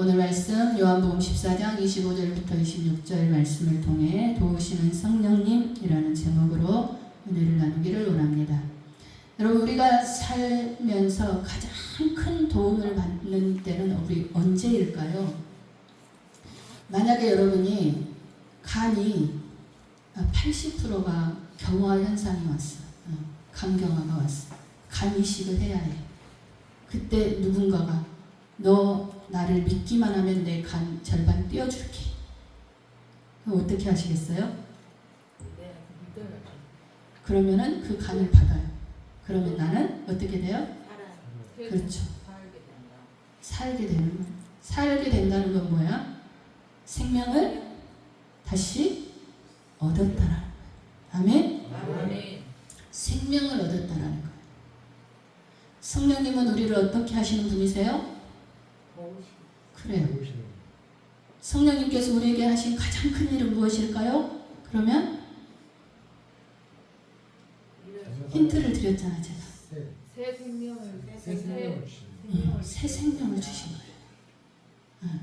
오늘 말씀 요한복음 14장 25절부터 26절 말씀을 통해 도우시는 성령님이라는 제목으로 은혜를 나누기를 원합니다. 여러분 우리가 살면서 가장 큰 도움을 받는 때는 우리 언제일까요? 만약에 여러분이 간이 80%가 경화 현상이 왔어. 어, 간경화가 왔어. 간 이식을 해야 해. 그때 누군가가 너 나를 믿기만 하면 내 간 절반 띄워줄게. 그럼 어떻게 하시겠어요? 그러면은 그 간을 받아요. 그러면 나는 어떻게 돼요? 그렇죠. 살게 되는. 살게 된다는 건 뭐야? 생명을 다시 얻었다라는. 아멘? 아멘. 생명을 얻었다라는 거예요. 성령님은 우리를 어떻게 하시는 분이세요? 그래요. 성령님께서 우리에게 하신 가장 큰 일은 무엇일까요? 그러면 힌트를 드렸잖아 제가. 새 생명을 새 생명을 음, 새 생명을 주신 거예요. 음.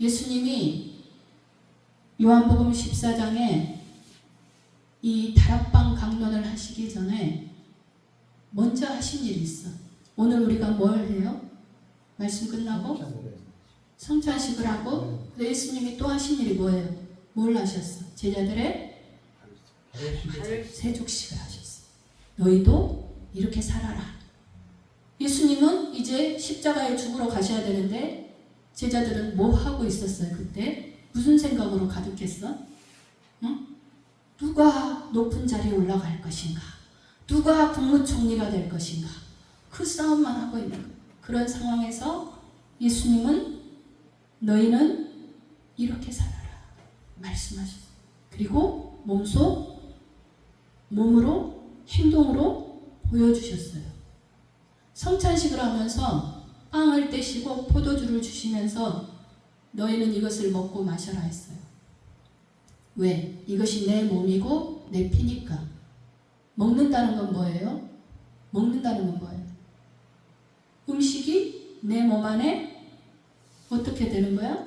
예수님이 요한복음 14장에 이 다락방 강론을 하시기 전에 먼저 하신 일이 있어. 오늘 우리가 뭘 해요? 말씀 끝나고 성찬식을 하고 근데 예수님이 또 하신 일이 뭐예요? 뭘 하셨어? 제자들의 세족식을 하셨어. 너희도 이렇게 살아라. 예수님은 이제 십자가에 죽으러 가셔야 되는데 제자들은 뭐 하고 있었어요 그때? 무슨 생각으로 가득했어? 응? 누가 높은 자리에 올라갈 것인가? 누가 국무총리가 될 것인가? 그 싸움만 하고 있는 거예요. 그런 상황에서 예수님은 너희는 이렇게 살아라 말씀하셨어요. 그리고 몸소 몸으로 행동으로 보여주셨어요. 성찬식을 하면서 빵을 떼시고 포도주를 주시면서 너희는 이것을 먹고 마셔라 했어요. 왜? 이것이 내 몸이고 내 피니까. 먹는다는 건 뭐예요? 먹는다는 건 뭐예요? 음식이 내 몸 안에 어떻게 되는 거야?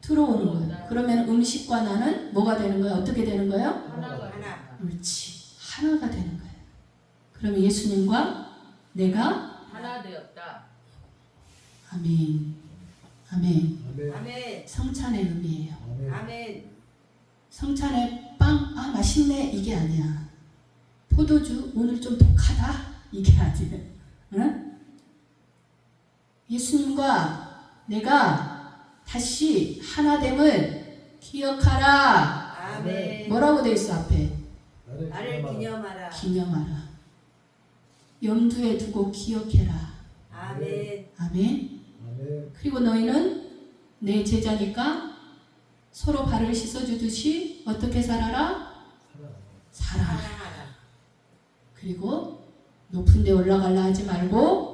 들어오는 거예요. 그러면 음식과 나는 뭐가 되는 거야? 어떻게 되는 거예요? 하나가 하나. 옳지. 하나가 되는 거예요. 그러면 예수님과 내가 하나 되었다. 아멘. 아멘. 아멘. 성찬의 의미예요. 아멘. 성찬의 빵, 아, 맛있네. 이게 아니야. 포도주, 오늘 좀 독하다. 이게 아니에요. 응? 예수님과 내가 다시 하나됨을 기억하라. 아멘. 뭐라고 돼 있어, 앞에? 나를 기념하라. 기념하라. 염두에 두고 기억해라. 아멘. 아멘. 그리고 너희는 내 제자니까 서로 발을 씻어주듯이 어떻게 살아라? 살아라. 그리고 높은 데 올라갈라 하지 말고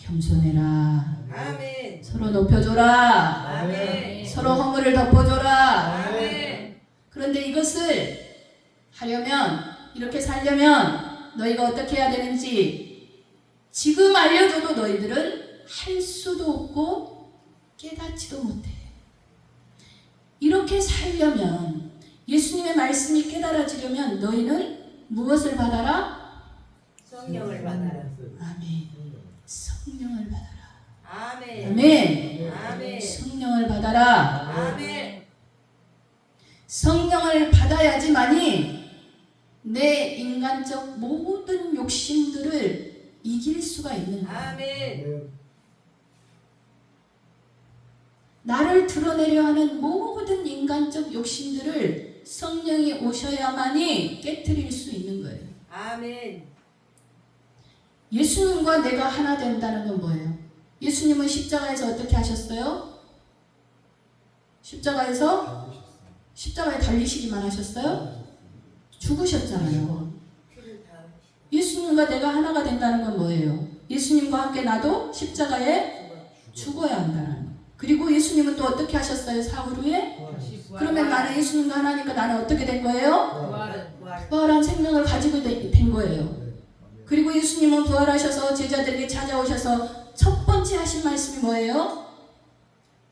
겸손해라. 아멘. 서로 높여줘라. 아멘. 서로 허물을 덮어줘라. 아멘. 그런데 이것을 하려면 이렇게 살려면 너희가 어떻게 해야 되는지 지금 알려줘도 너희들은 할 수도 없고 깨닫지도 못해. 이렇게 살려면 예수님의 말씀이 깨달아지려면 너희는 무엇을 받아라? 성령을 받아라. 아멘. 성령을 받아라. 아멘. 아멘. 아멘. 성령을 받아라. 아멘. 성령을 받아야지만이 내 인간적 모든 욕심들을 이길 수가 있는 거야. 아멘. 나를 드러내려 하는 모든 인간적 욕심들을 성령이 오셔야만이 깨뜨릴 수 있는 거예요. 아멘. 예수님과 내가 하나 된다는 건 뭐예요? 예수님은 십자가에서 어떻게 하셨어요? 십자가에서 십자가에 달리시기만 하셨어요? 죽으셨잖아요. 예수님과 내가 하나가 된다는 건 뭐예요? 예수님과 함께 나도 십자가에 죽어야 한다는 거. 그리고 예수님은 또 어떻게 하셨어요? 사흘 후에? 그러면 나는 예수님과 하나니까 나는 어떻게 된 거예요? 부활한 생명을 가지고 되- 된 거예요. 그리고 예수님은 부활하셔서 제자들에게 찾아오셔서 첫 번째 하신 말씀이 뭐예요?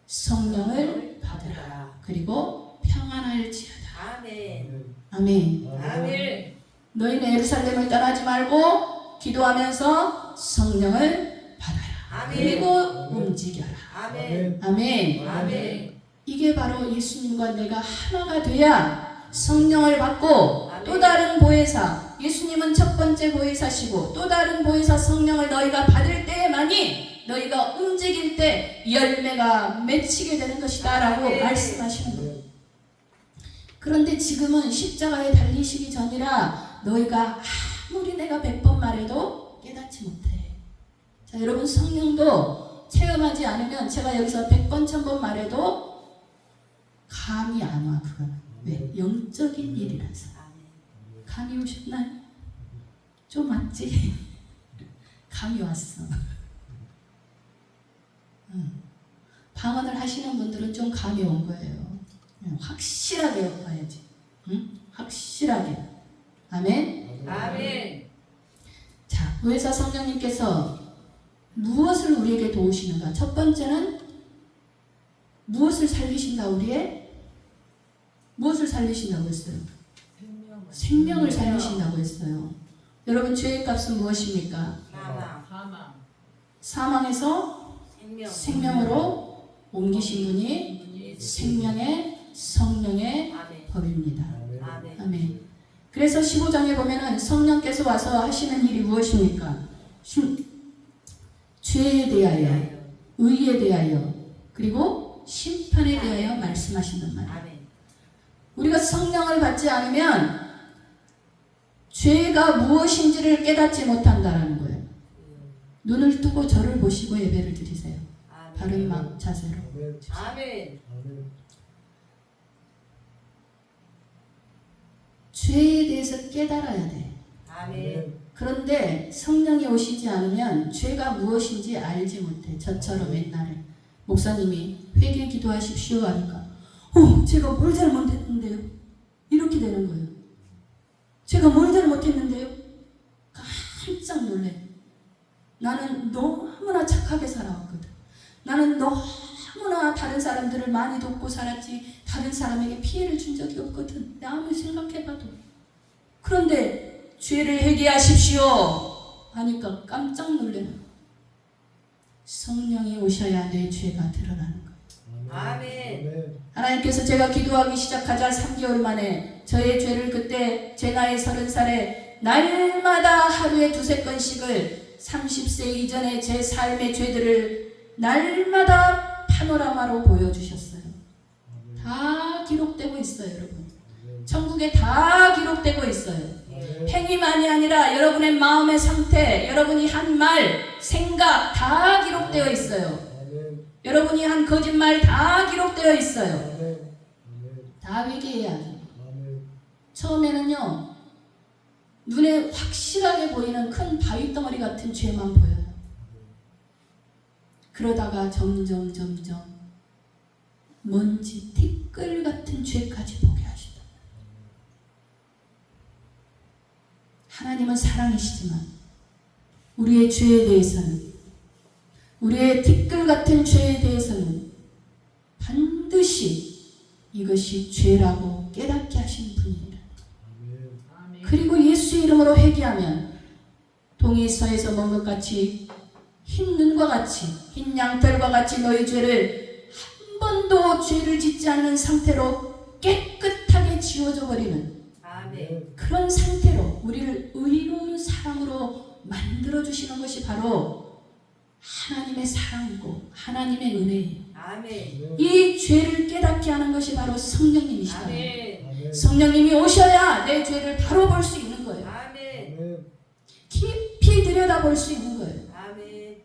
성령을 받으라. 그리고 평안할지어다. 아멘. 아멘. 아멘. 너희는 예루살렘을 떠나지 말고 기도하면서 성령을 받아라. 아멘. 그리고 움직여라. 아멘. 아멘. 아멘. 이게 바로 예수님과 내가 하나가 돼야 성령을 받고 아멘. 또 다른 보혜사 예수님은 첫 번째 보혜사시고 또 다른 보혜사 성령을 너희가 받을 때에만이 너희가 움직일 때 열매가 맺히게 되는 것이다 라고 아멘. 말씀하시는 거예요. 그런데 지금은 십자가에 달리시기 전이라 너희가 아무리 내가 백 번 말해도 깨닫지 못해. 자, 여러분 성령도 체험하지 않으면 제가 여기서 백 번, 천 번 말해도 감이 안 와, 그거는. 왜? 영적인 일이라서. 감이 오셨나요? 좀 왔지? 감이 왔어. 응. 방언을 하시는 분들은 좀 감이 온 거예요. 응, 확실하게 봐야지. 응? 확실하게. 아멘? 아멘. 자, 보혜사 성령님께서 무엇을 우리에게 도우시는가? 첫 번째는 무엇을 살리신다, 우리의? 무엇을 살리신다고 했어요? 생명을 살리신다고 했어요. 여러분, 죄의 값은 무엇입니까? 사망. 사망 사망에서 생명. 생명으로 옮기신 분이 생명의 성령의. 법입니다. 아멘. 그래서 15장에 보면은 성령께서 와서 하시는 일이 무엇입니까? 심- 죄에 대하여, 의에 대하여, 그리고 심판에 대하여 말씀하신단 말이에요. 아멘. 우리가 성령을 받지 않으면 죄가 무엇인지를 깨닫지 못한다라는 거예요. 눈을 뜨고 저를 보시고 예배를 드리세요. 바른 아멘. 막 자세로. 아멘. 죄에 대해서 깨달아야 돼. 아멘. 그런데 성령이 오시지 않으면 죄가 무엇인지 알지 못해. 저처럼 옛날에 목사님이 회개 기도하십시오 하니까 어, 제가 뭘 잘못했는데요? 이렇게 되는 거예요. 제가 뭘 잘못했는데요? 깜짝 놀래. 나는 너무나 착하게 살아왔거든. 나는 너무나 다른 사람들을 많이 돕고 살았지 다른 사람에게 피해를 준 적이 없거든. 내 아무리 생각해봐도. 그런데 죄를 회개하십시오 하니까 깜짝 놀래는 거야. 성령이 오셔야 내 죄가 드러나는 거야. 아멘. 하나님께서 제가 기도하기 시작하자 3개월 만에 저의 죄를 그때 제 나이 서른 살에 날마다 하루에 두세 건씩을 30세 이전에 제 삶의 죄들을 날마다 파노라마로 보여주셨어요. 다 기록되고 있어요, 여러분. 천국에 다 기록되고 있어요. 행위만이 아니라 여러분의 마음의 상태, 여러분이 한 말, 생각 다 기록되어 있어요. 여러분이 한 거짓말 다 기록되어 있어요. 다 회개해야 돼요. 처음에는요, 눈에 확실하게 보이는 큰 바위 덩어리 같은 죄만 보여요. 그러다가 점점, 점점, 먼지, 티끌 같은 죄까지 보게 하신다. 하나님은 사랑이시지만, 우리의 죄에 대해서는, 우리의 티끌 같은 죄에 대해서는 반드시 이것이 죄라고 깨닫게 하신 분입니다. 그리고 예수 이름으로 회개하면 동에서에서 먹은 것 같이 흰 눈과 같이 흰 양털과 같이 너희 죄를 한 번도 죄를 짓지 않는 상태로 깨끗하게 지워져 버리는. 그런 상태로 우리를 의로운 사람으로 만들어 주시는 것이 바로 하나님의 사랑이고 하나님의 은혜예요. 아멘. 이 죄를 깨닫게 하는 것이 바로 성령님이시다. 아멘. 성령님이 오셔야 내 죄를 바로 볼 수 있는 거예요. 아멘. 깊이 들여다볼 수 있는 거예요. 아멘.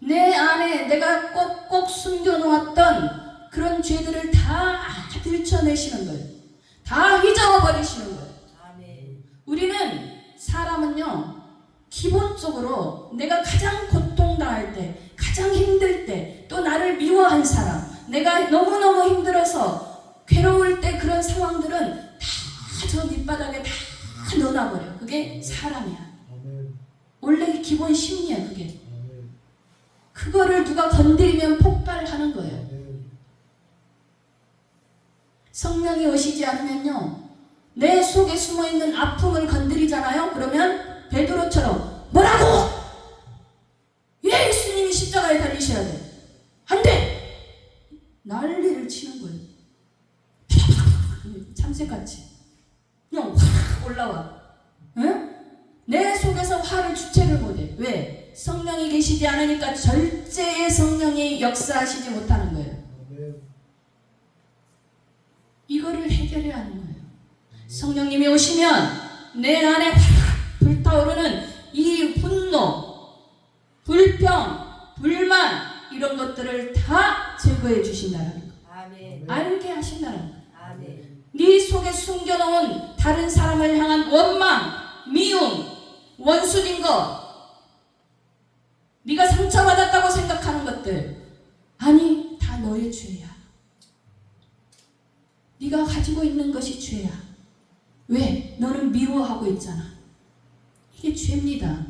내 안에 내가 꼭꼭 숨겨놓았던 그런 죄들을 다 들춰내시는 거예요. 다 휘저어버리시는 거예요. 아멘. 우리는 사람은요, 기본적으로 내가 가장 고통당할 때, 가장 힘들 때, 또 나를 미워한 사람, 내가 너무너무 힘들어서 괴로울 때 그런 상황들은 다저 밑바닥에 다 넣어놔버려. 그게 사람이야. 원래 기본 심리야, 그게. 그거를 누가 건드리면 폭발하는 거예요. 성령이 오시지 않으면요. 내 속에 숨어 있는 아픔을 건드리잖아요. 그러면 베드로처럼 뭐라고? 왜 예수님이 십자가에 달리셔야 돼? 안 돼! 난리를 치는 거예요. 참새같이. 그냥 확 올라와. 응? 내 속에서 화를 주체를 못해. 왜? 성령이 계시지 않으니까 절제의 성령이 역사하시지 못하는 거예요. 이거를 해결해야 하는 거예요. 성령님이 오시면 내 안에 확 불타오르는 이 분노, 불평, 불만 이런 것들을 다 제거해 주신다는 거. 아멘. 알게 하신다는 거. 아멘. 네 속에 숨겨놓은 다른 사람을 향한 원망, 미움, 원수인 거, 네가 상처받았다고 생각하는 것들 아니 다 너의 죄야. 네가 가지고 있는 것이 죄야. 왜? 너는 미워하고 있잖아. 이게 죄입니다.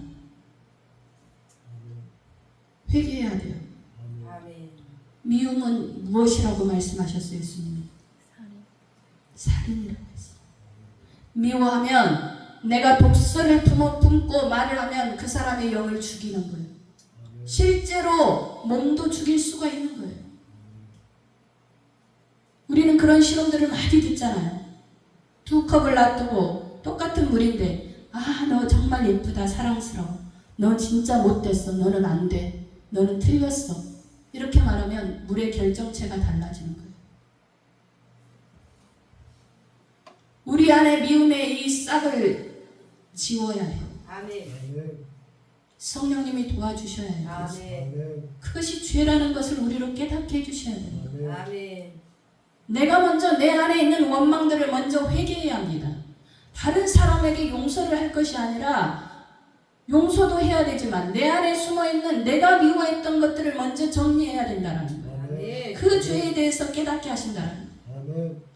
회개해야 돼요. 미움은 무엇이라고 말씀하셨어요, 예수님이? 살인이라고 했어요. 미워하면 내가 독서를 품어 품고 말을 하면 그 사람의 영을 죽이는 거예요. 실제로 몸도 죽일 수가 있는 거예요. 우리는 그런 실험들을 많이 듣잖아요. 두 컵을 놔두고 똑같은 물인데 아 너 정말 예쁘다 사랑스러워 너 진짜 못됐어 너는 안 돼 너는 틀렸어 이렇게 말하면 물의 결정체가 달라지는 거예요. 우리 안에 미움의 이 싹을 지워야 해요. 아멘. 성령님이 도와주셔야 해요. 아멘. 그것이 죄라는 것을 우리로 깨닫게 해주셔야 돼요. 아멘. 내가 먼저 내 안에 있는 원망들을 먼저 회개해야 합니다. 다른 사람에게 용서를 할 것이 아니라 용서도 해야 되지만 내 안에 숨어 있는 내가 미워했던 것들을 먼저 정리해야 된다는 거예요. 아멘. 그 죄에 대해서 깨닫게 하신다는 거예요.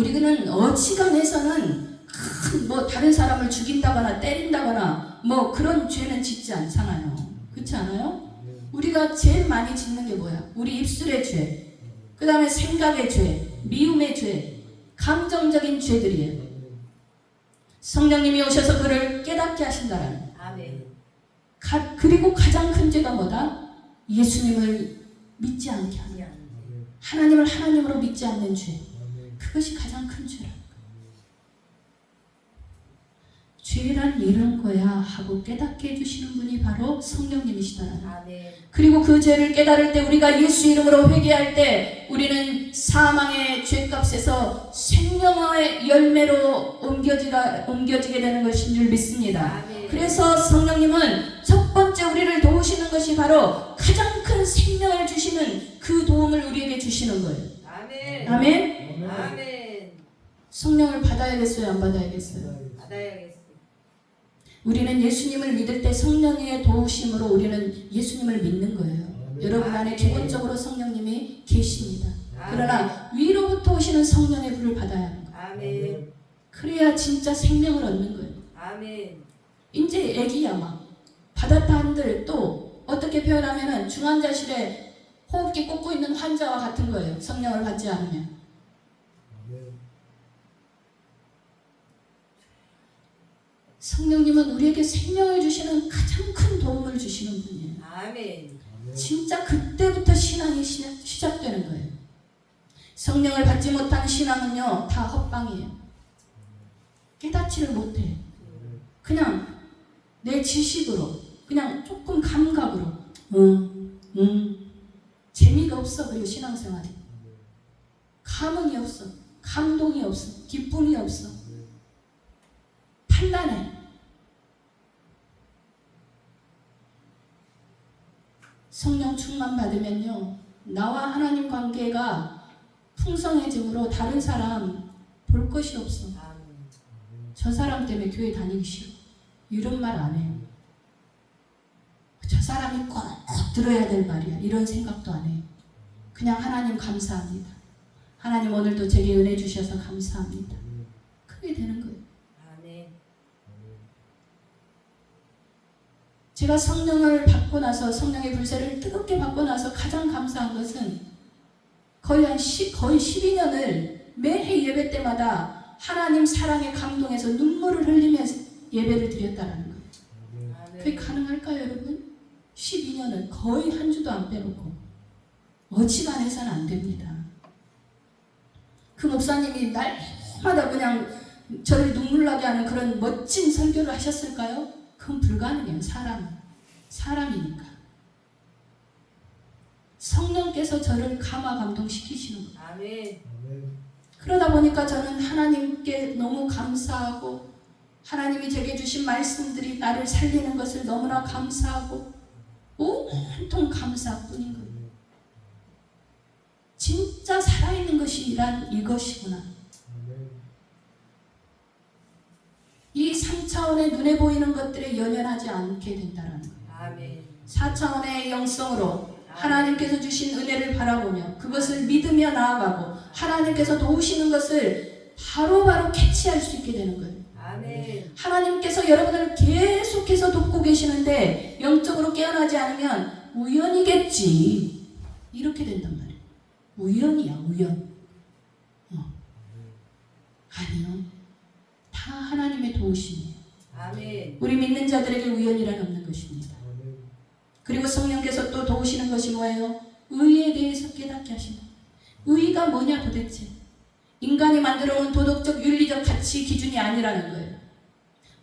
우리는 어지간해서는 큰뭐 다른 사람을 죽인다거나 때린다거나 뭐 그런 죄는 짓지 않잖아요. 그렇지 않아요? 우리가 제일 많이 짓는 게 뭐야? 우리 입술의 죄, 그 다음에 생각의 죄, 미움의 죄, 감정적인 죄들이에요. 성령님이 오셔서 그를 깨닫게 하신다라는. 아멘. 가- 그리고 가장 큰 죄가 뭐다? 예수님을 믿지 않게 하는. 하나님을 하나님으로 믿지 않는 죄. 그것이 가장 큰 죄라. 죄란 이런 거야 하고 깨닫게 해주시는 분이 바로 성령님이시다라는 거예요. 아멘. 그리고 그 죄를 깨달을 때 우리가 예수 이름으로 회개할 때 우리는 사망의 죄값에서 생명의 열매로 옮겨지가, 옮겨지게 되는 것인 줄 믿습니다. 아멘. 그래서 성령님은 첫 번째 우리를 도우시는 것이 바로 가장 큰 생명을 주시는 그 도움을 우리에게 주시는 거예요. 아멘. 아멘? 아멘. 아멘. 성령을 받아야겠어요? 안 받아야겠어요? 받아야겠습니다. 우리는 예수님을 믿을 때 성령의 도우심으로 우리는 예수님을 믿는 거예요. 아멘. 여러분 안에 아멘. 기본적으로 성령님이 계십니다. 아멘. 그러나 위로부터 오시는 성령의 불을 받아야 하는 거예요. 아멘. 그래야 진짜 생명을 얻는 거예요. 아멘. 이제 애기야 막 받았다 한들 또 어떻게 표현하면은 중환자실에 호흡기 꽂고 있는 환자와 같은 거예요. 성령을 받지 않으면. 아멘. 성령님은 우리에게 생명을 주시는 가장 큰 도움을 주시는 분이에요. 아멘. 진짜 그때부터 신앙이 시작, 시작되는 거예요. 성령을 받지 못한 신앙은요, 다 헛방이에요. 깨닫지를 못해. 그냥 내 지식으로, 그냥 조금 감각으로, 응, 응. 재미가 없어, 그리고 신앙생활이. 감흥이 없어. 감동이 없어. 기쁨이 없어. 판단해. 성령 충만 받으면요, 나와 하나님 관계가 풍성해짐으로 다른 사람 볼 것이 없어. 저 사람 때문에 교회 다니기 싫어. 이런 말 안 해요. 저 사람이 꼭 들어야 될 말이야. 이런 생각도 안 해요. 그냥 하나님 감사합니다. 하나님 오늘도 제게 은혜 주셔서 감사합니다. 그게 되는 거예요. 아멘. 제가 성령을 받고 나서 성령의 불세를 뜨겁게 받고 나서 가장 감사한 것은 거의 한 10, 거의 12년을 매해 예배 때마다 하나님 사랑에 감동해서 눈물을 흘리면서 예배를 드렸다라는 거예요. 아멘. 그게 가능할까요, 여러분? 12년을 거의 한 주도 안 빼놓고 어지간해서는 안 됩니다. 그 목사님이 날마다 그냥 저를 눈물 나게 하는 그런 멋진 설교를 하셨을까요? 그건 불가능해요. 사람 사람이니까 성령께서 저를 감화 감동시키시는 거예요. 아멘. 그러다 보니까 저는 하나님께 너무 감사하고 하나님이 제게 주신 말씀들이 나를 살리는 것을 너무나 감사하고 온통 감사뿐인 거예요. 진짜 살아있는 것이 이란 이것이구나. 아멘. 이 3차원의 눈에 보이는 것들에 연연하지 않게 된다는 거예요. 아멘. 4차원의 영성으로 하나님께서 주신 은혜를 바라보며 그것을 믿으며 나아가고 하나님께서 도우시는 것을 바로 바로 캐치할 수 있게 되는 거예요. 아멘. 하나님께서 여러분을 계속해서 돕고 계시는데 영적으로 깨어나지 않으면 우연이겠지. 이렇게 된단 말이에요. 우연이야, 우연. 어. 아니요. 다 하나님의 도우심이에요. 우리 믿는 자들에게 우연이란 없는 것입니다. 그리고 성령께서 또 도우시는 것이 뭐예요? 의에 대해서 깨닫게 하신다. 의가 뭐냐 도대체? 인간이 만들어 온 도덕적 윤리적 가치 기준이 아니라는 거예요.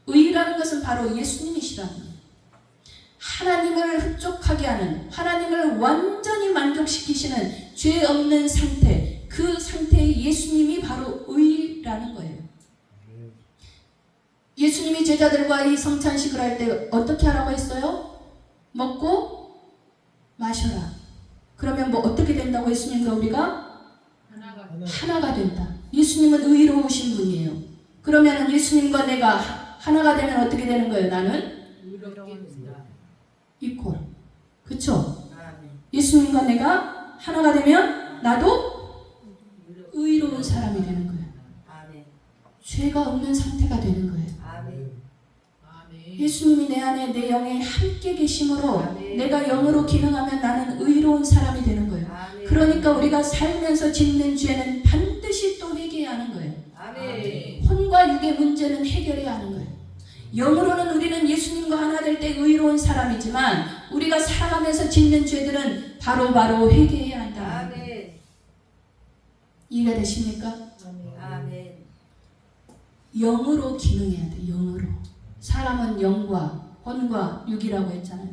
의라는 것은 바로 예수님이시라는 거예요. 하나님을 흡족하게 하는 하나님을 완전히 만족시키시는 죄 없는 상태 그 상태의 예수님이 바로 의라는 거예요. 예수님이 제자들과 이 성찬식을 할 때 어떻게 하라고 했어요? 먹고 마셔라. 그러면 뭐 어떻게 된다고 예수님과 우리가 하나가 하나. 하나가 된다. 예수님은 의로우신 분이에요. 그러면 예수님과 내가 하나가 되면 어떻게 되는 거예요? 나는 의롭게 된다. 이퀄. 그쵸? 예수님과 내가 하나가 되면 나도 의로운 사람이 되는. 죄가 없는 상태가 되는 거예요. 예수님이 내 안에 내 영에 함께 계심으로 아멘. 내가 영으로 기능하면 나는 의로운 사람이 되는 거예요. 아멘. 그러니까 우리가 살면서 짓는 죄는 반드시 또 회개해야 하는 거예요. 아멘. 혼과 육의 문제는 해결해야 하는 거예요. 영으로는 우리는 예수님과 하나 될 때 의로운 사람이지만 우리가 살아가면서 짓는 죄들은 바로바로 회개해야 한다. 아멘. 이해가 되십니까? 영으로 기능해야 돼. 영으로. 사람은 영과 혼과 육이라고 했잖아요.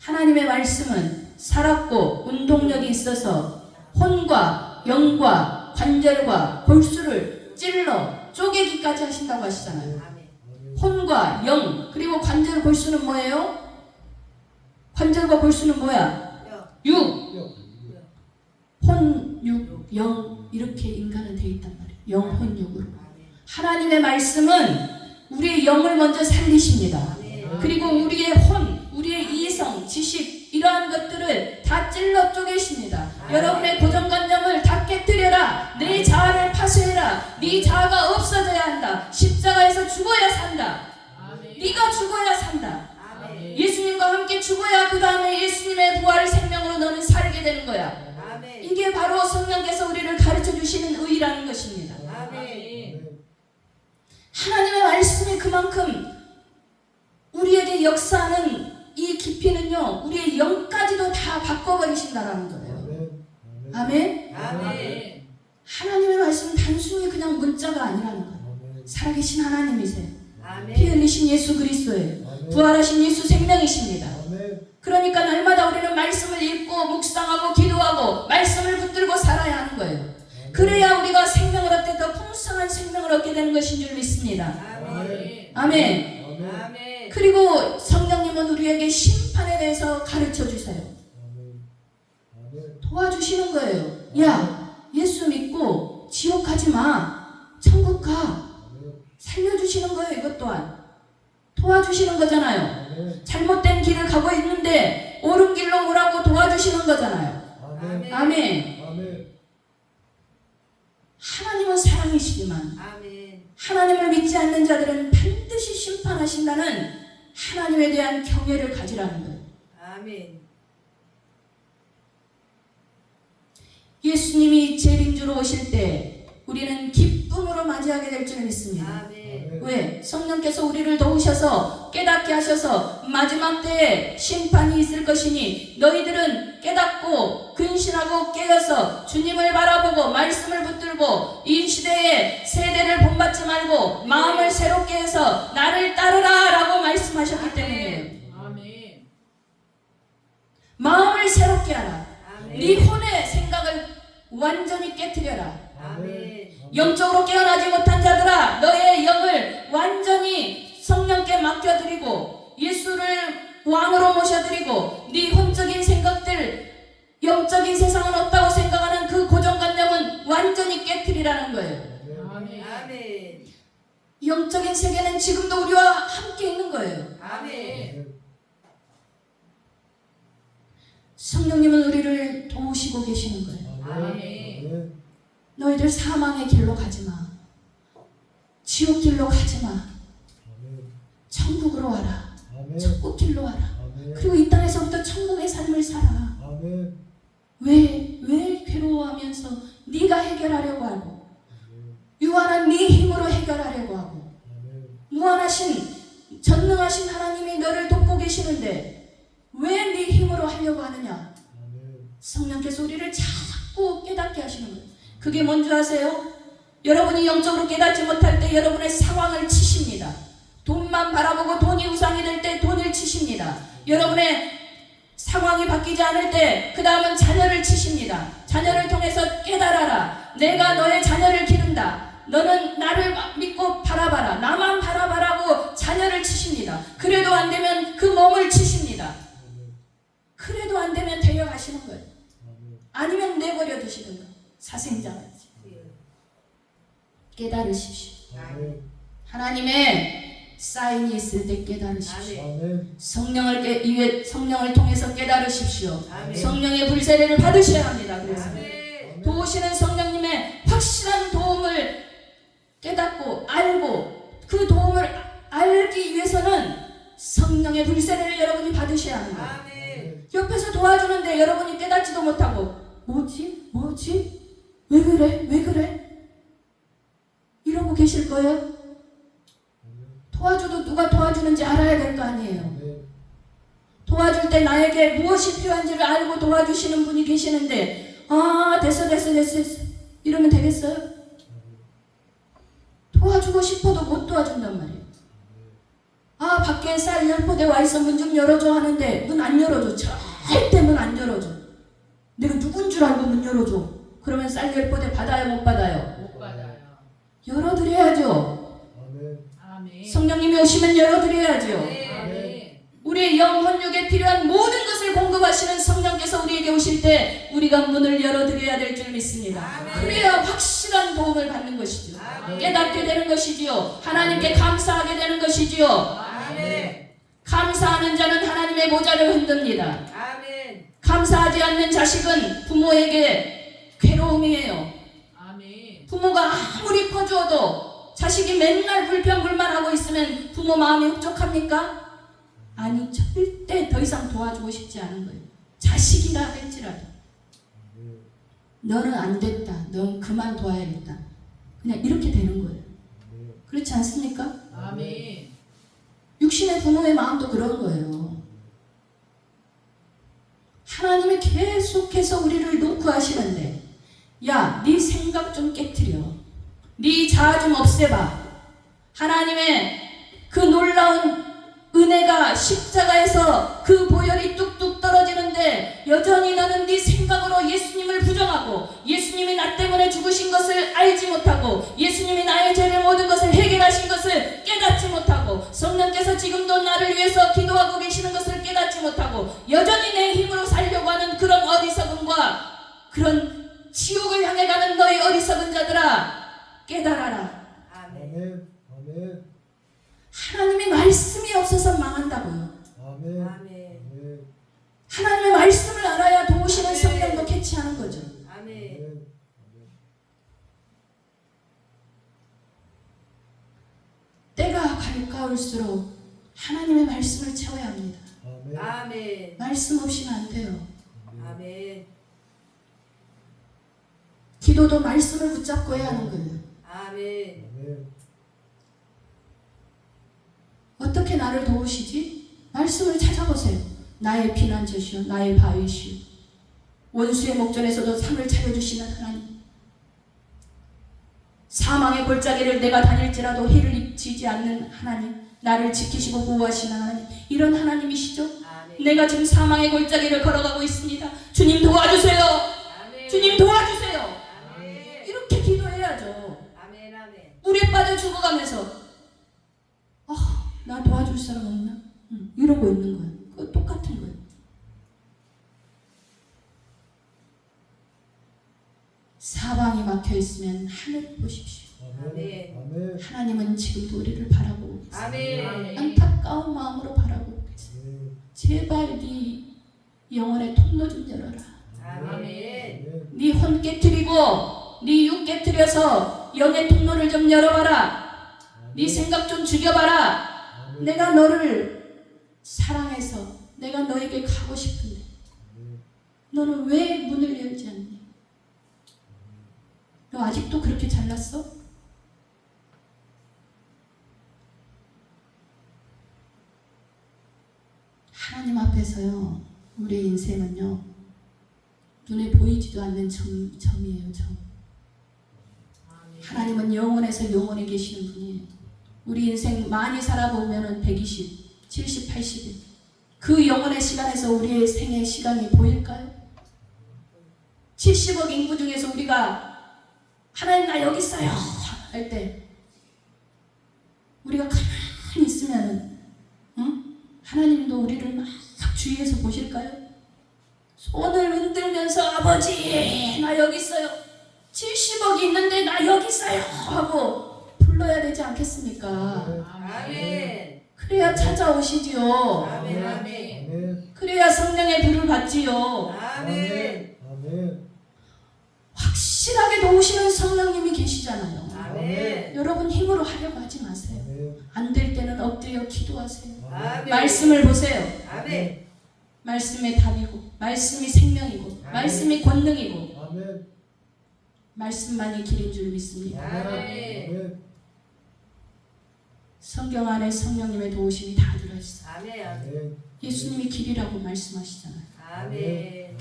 하나님의 말씀은 살았고 운동력이 있어서 혼과 영과 관절과 골수를 ጭ러 쪼개기까지 하신다고 하시잖아요. 혼과 영 그리고 관절 골수는 뭐예요? 관절과 골수는 뭐야? 여. 육. 여. 혼, 육, 영 이렇게 인간은 돼 있단 말이에요. 영, 혼, 육으로. 하나님의 말씀은 우리의 영을 먼저 살리십니다. 그리고 우리의 혼, 우리의 이성, 지식 이러한 것들을 다 찔러 쪼개십니다. 여러분의 고정관념을 다 깨뜨려라. 내 자아를 파쇄해라. 네 자아가 없어져야 한다. 십자가에서 죽어야 산다. 네가 죽어야 산다. 예수님과 함께 죽어야 그 다음에 예수님의 부활 생명으로 너는 살게 되는 거야. 이게 바로 성령께서 우리를 가르쳐 주시는 의라는 것입니다. 하나님의 말씀이 그만큼 우리에게 역사하는 이 깊이는요, 우리의 영까지도 다 바꿔버리신다라는 거예요. 아멘. 아멘. 아멘. 하나님의 말씀은 단순히 그냥 문자가 아니라는 거예요. 살아계신 하나님이세요. 피 아멘. 흘리신 예수 그리스도예요. 아멘. 부활하신 예수 생명이십니다. 아멘. 그러니까 날마다 우리는 말씀을 읽고 묵상하고 기도하고 말씀을 붙들고 거예요. 그래야 우리가 생명을 얻되 더 풍성한 생명을 얻게 되는 것인 줄 믿습니다. 아멘. 아멘. 그리고 성령님은 우리에게 심판에 대해서 가르쳐 주세요. 도와주시는 거예요. 야, 예수 믿고 지옥 가지 마. 천국 가. 살려주시는 거예요, 이것 또한. 도와주시는 거잖아요. 잘못된 길을 가고 있는데 옳은 길로 오라고 도와주시는 거잖아요. 아멘. 아멘. 하나님은 사랑이시지만 아멘. 하나님을 믿지 않는 자들은 반드시 심판하신다는 하나님에 대한 경외를 가지라는 거예요. 아멘. 예수님이 재림주로 오실 때 우리는 기쁨으로 맞이하게 될 줄 믿습니다. 아멘. 왜? 성령께서 우리를 도우셔서 깨닫게 하셔서 마지막 때에 심판이 있을 것이니 너희들은 깨닫고 근신하고 깨어서 주님을 바라보고 말씀을 붙들고 이 시대에 세대를 본받지 말고 마음을 새롭게 해서 나를 따르라 라고 말씀하셨기. 아멘. 마음을 새롭게 하라. 네 아멘. 혼의 생각을 완전히 깨뜨려라. 아멘. 영적으로 깨어나지 못한 자들아 너의 영을 완전히 성령께 맡겨드리고 예수를 왕으로 모셔드리고 네 혼적인 생각들 영적인 세상은 없다고 생각하는 그 고정관념은 완전히 깨뜨리라는 거예요 아멘. 아멘. 영적인 세계는 지금도 우리와 함께 있는 거예요 아멘. 성령님은 우리를 도우시고 계시는 거예요 아멘. 너희들 사망의 길로 가지 마 지옥 길로 가지 마. 천국으로 와라. 천국 길로 와라. 그리고 이 땅에서부터 천국의 삶을 살아. 왜, 왜 괴로워하면서 네가 해결하려고 하고. 유한한 네 힘으로 해결하려고 하고. 무한하신 전능하신 하나님이 너를 돕고 계시는데 왜 네 힘으로 하려고 하느냐? 성령께서 우리를 자꾸 깨닫게 하시는 거예요. 그게 뭔지 아세요? 여러분이 영적으로 깨닫지 못할 때 여러분의 상황을 치십니다. 돈만 바라보고 돈이 우상이 될 때 돈을 치십니다. 여러분의 상황이 바뀌지 않을 때 그 다음은 자녀를 치십니다. 자녀를 통해서 깨달아라. 내가 너의 자녀를 기른다. 너는 나를 믿고 바라봐라. 나만 바라봐라고 자녀를 치십니다. 그래도 안 되면 그 몸을 치십니다. 그래도 안 되면 데려가시는 거예요. 아니면 내버려 두시든가 사생자같이 깨달으십시오. 아멘. 하나님의 사인이 있을 때 깨달으십시오. 성령을 깨, 이외 성령을 통해서 깨달으십시오. 성령의 불세례를 받으셔야 합니다. 그래서. 도우시는 성령님의 확실한 도움을 깨닫고 알고 그 도움을 알기 위해서는 성령의 불세례를 여러분이 받으셔야 합니다. 옆에서 도와주는데 여러분이 깨닫지도 못하고 뭐지? 뭐지? 왜 그래? 왜 그래? 이러고 계실 거예요? 도와줘도 누가 도와주는지 알아야 될 거 아니에요. 아멘. 도와줄 때 나에게 무엇이 필요한지를 알고 도와주시는 분이 계시는데 아 됐어 됐어 됐어 됐어 이러면 되겠어요? 도와주고 싶어도 못 도와준단 말이에요. 아 밖에 쌀 열포대 와 있어 문 좀 열어줘 하는데 문 안 열어줘 절대 문 안 열어줘. 내가 누군 줄 알고 문 열어줘. 그러면 쌀 열포대 받아요 못 받아요? 못 받아요. 열어드려야죠. 아멘. 아멘. 성령님이 오시면 열어드려야죠. 아멘. 우리의 영혼육에 필요한 모든 것을 공급하시는 성령께서 우리에게 오실 때 우리가 문을 열어드려야 될 줄 믿습니다. 아멘. 그래야 확실한 도움을 받는 것이죠. 아멘. 깨닫게 되는 것이지요. 하나님께 감사하게 되는 것이지요. 아멘. 감사하는 자는 하나님의 모자를 흔듭니다. 아멘. 감사하지 않는 자식은 부모에게 괴로움이에요. 아멘. 부모가 아무리 퍼주어도 자식이 맨날 불평불만 하고 있으면 부모 마음이 흡족합니까? 아니 절대 더 이상 도와주고 싶지 않은 거예요. 자식이라 할지라도. 너는 안 됐다. 넌 그만 둬야겠다. 그냥 이렇게 되는 거예요. 그렇지 않습니까? 아멘. 육신의 부모의 마음도 그런 거예요. 하나님이 계속해서 우리를 놓고 하시는데 야, 네 생각 좀 깨뜨려. 네 자아 좀 없애봐. 하나님의 그 놀라운 은혜가 십자가에서 그 보혈이 뚝뚝 떨어지는데 여전히 너는 네 생각으로 예수님을 부정하고 예수님이 나 때문에 죽으신 것을 알지 못하고 예수님이 나의 죄를 모든 것을 해결하신 것을 깨닫지 못하고 성령께서 지금도 나를 위해서 기도하고 계시는 것을 깨닫지 못하고 여전히 내 힘으로 살려고 하는 그런 어리석음과 그런 지옥을 향해 가는 너희 어리석은 자들아 깨달아라 아멘. 아멘. 하나님의 말씀이 없어서 망한다고요 아멘. 아멘. 하나님의 말씀을 알아야 도우시는 성령도 캐치하는 거죠 아멘. 아멘. 때가 가까울수록 하나님의 말씀을 채워야 합니다. 아멘. 아멘. 말씀 없이는 안 돼요. 아멘. 기도도 말씀을 붙잡고 해야 하는 거예요. 아멘. 어떻게 나를 도우시지? 말씀을 찾아보세요. 나의 피난처시요, 나의 바위시요. 원수의 목전에서도 상을 차려주시는 하나님. 사망의 골짜기를 내가 다닐지라도 해를 입히지 않는 하나님. 나를 지키시고 보호하시는 하나님. 이런 하나님이시죠? 아멘. 내가 지금 사망의 골짜기를 걸어가고 있습니다. 주님 도와주세요. 아멘. 주님 도와주세요. 물에 빠져 죽어가면서 아, 나 도와줄 사람 없나? 응, 이러고 있는 거예요. 그거 똑같은 거예요. 사방이 막혀 있으면 하늘 보십시오. 아멘. 아멘. 하나님은 지금도 우리를 바라보고 계세요. 아멘. 안타까운 마음으로 바라보고 계세요. 네. 제발 네 영혼의 통로 좀 열어라. 아멘. 아멘. 네혼 깨뜨리고 네 육 깨뜨려서 영의 통로를 좀 열어봐라. 네 생각 좀 죽여봐라. 내가 너를 사랑해서 내가 너에게 가고 싶은데. 너는 왜 문을 열지 않니? 너 아직도 그렇게 잘났어? 하나님 앞에서요, 우리 인생은요, 눈에 보이지도 않는 점, 점이에요, 점. 하나님은 영원에서 영원히 계시는 분이에요. 우리 인생 많이 살아보면은 120, 70, 80일. 그 영원의 시간에서 우리의 생의 시간이 보일까요? 70억 인구 중에서 우리가 하나님 나 여기 있어요 할 때 우리가 가만히 있으면은 응? 하나님도 우리를 막 주위에서 보실까요? 손을 흔들면서 아버지 나 여기 있어요 70억이 있는데 나 여기 있어요 하고 불러야 되지 않겠습니까? 아멘. 그래야 찾아오시지요. 아멘. 아멘. 아멘. 그래야 성령의 불을 받지요. 아멘. 아멘. 확실하게 도우시는 성령님이 계시잖아요. 아멘. 여러분 힘으로 하려고 하지 마세요. 아멘. 안될 때는 엎드려 기도하세요. 아멘. 말씀을 보세요. 아멘. 말씀의 답이고, 말씀이 생명이고, 말씀이 권능이고, 아멘. 말씀만이 길인 줄 믿습니다. 아멘. 성경 안에 성령님의 도우심이 다 들어있어요. 아멘. 아멘. 예수님이 길이라고 말씀하시잖아요. 아멘.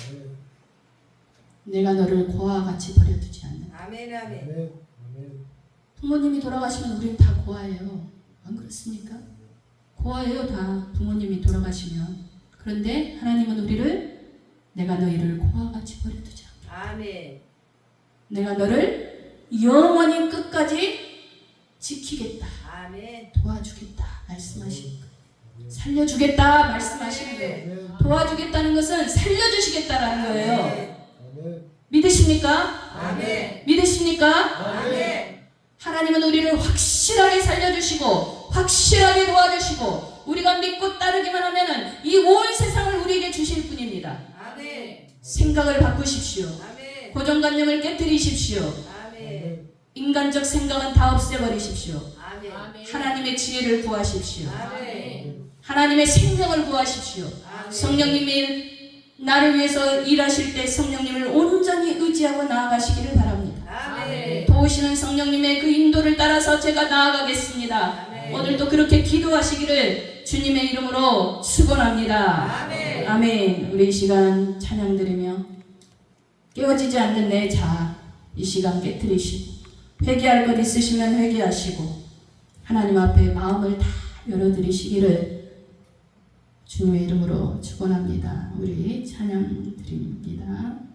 내가 너를 고아와 같이 버려두지 않는. 아멘. 아멘. 부모님이 돌아가시면 우리는 다 고아예요. 안 그렇습니까? 고아예요, 다. 부모님이 돌아가시면. 그런데 하나님은 우리를 내가 너희를 고아와 같이 버려두지 않게. 아멘. 내가 너를 영원히 끝까지 지키겠다. 아멘. 도와주겠다. 말씀하시는 거예요. 살려주겠다. 말씀하시는 거예요. 도와주겠다는 것은 살려주시겠다라는 거예요. 믿으십니까? 아멘. 믿으십니까? 아멘. 하나님은 우리를 확실하게 살려주시고 확실하게 도와주시고 우리가 믿고 따르기만 하면은 이 온 세상을 우리에게 주실 분입니다. 아멘. 생각을 바꾸십시오. 아멘. 고정관념을 깨뜨리십시오. 아멘. 인간적 생각은 다 없애버리십시오. 아멘. 하나님의 지혜를 구하십시오. 아멘. 하나님의 생명을 구하십시오. 아멘. 성령님이 나를 위해서 일하실 때 성령님을 온전히 의지하고 나아가시기를 바랍니다. 아멘. 도우시는 성령님의 그 인도를 따라서 제가 나아가겠습니다. 아멘. 오늘도 그렇게 기도하시기를 주님의 이름으로 축원합니다. 아멘. 아멘. 우리 이 시간 찬양 드리며 깨어지지 않는 내 자, 이 시간 깨뜨리시고 회개할 것 있으시면 회개하시고 하나님 앞에 마음을 다 열어드리시기를 주님의 이름으로 축원합니다. 우리 찬양 드립니다.